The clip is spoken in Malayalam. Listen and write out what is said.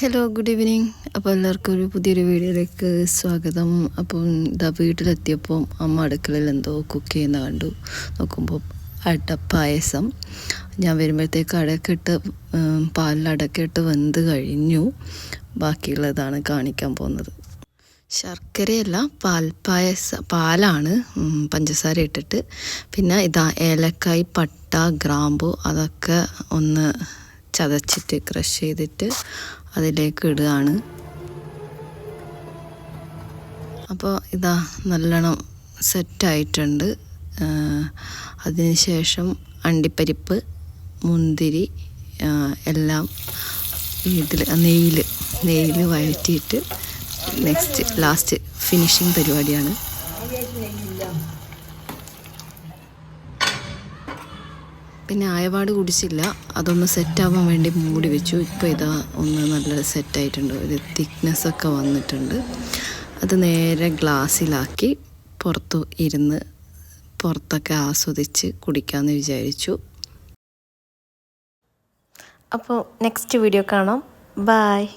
ഹലോ ഗുഡ് ഈവനിങ് അപ്പോൾ എല്ലാവർക്കും ഒരു പുതിയൊരു വീഡിയോയിലേക്ക് സ്വാഗതം. അപ്പം ഇതാ വീട്ടിലെത്തിയപ്പോൾ അമ്മ അടുക്കളയിൽ എന്തോ കുക്ക് ചെയ്യുന്ന കണ്ടു. നോക്കുമ്പോൾ പായസം. ഞാൻ വരുമ്പോഴത്തേക്ക് അടക്കിട്ട് പാലിൽ അടക്കിട്ട് വെന്ത് കഴിഞ്ഞു. ബാക്കിയുള്ളതാണ് കാണിക്കാൻ പോകുന്നത്. ശർക്കരയല്ല പാൽപ്പായസ പാലാണ് പഞ്ചസാര ഇട്ടിട്ട്. പിന്നെ ഇതാ ഏലക്കായ് പട്ട ഗ്രാമ്പു അതൊക്കെ ഒന്ന് ചതച്ചിട്ട് ക്രഷ് ചെയ്തിട്ട് അതിലേക്ക് ഇടുകയാണ്. അപ്പോൾ ഇതാ നല്ലോണം സെറ്റായിട്ടുണ്ട് അതിനുശേഷം അണ്ടിപ്പരിപ്പ് മുന്തിരി എല്ലാം ഇതിൽ നെയ്യിൽ നെയ്യിൽ വഴറ്റിയിട്ട് നെക്സ്റ്റ് ലാസ്റ്റ് ഫിനിഷിങ് പരിപാടിയാണ്. പിന്നെ ആയപാട് കുടിച്ചില്ല. അതൊന്ന് സെറ്റാവാൻ വേണ്ടി മൂടി വെച്ചു. ഇപ്പോൾ ഇതാ ഒന്ന് നല്ല സെറ്റായിട്ടുണ്ട്. ഒരു തിക്നെസ്സൊക്കെ വന്നിട്ടുണ്ട്. അത് നേരെ ഗ്ലാസ്സിലാക്കി പുറത്തു ഇരുന്ന് പുറത്തൊക്കെ ആസ്വദിച്ച് കുടിക്കാമെന്ന് വിചാരിച്ചു. അപ്പോൾ നെക്സ്റ്റ് വീഡിയോ കാണാം. ബായ്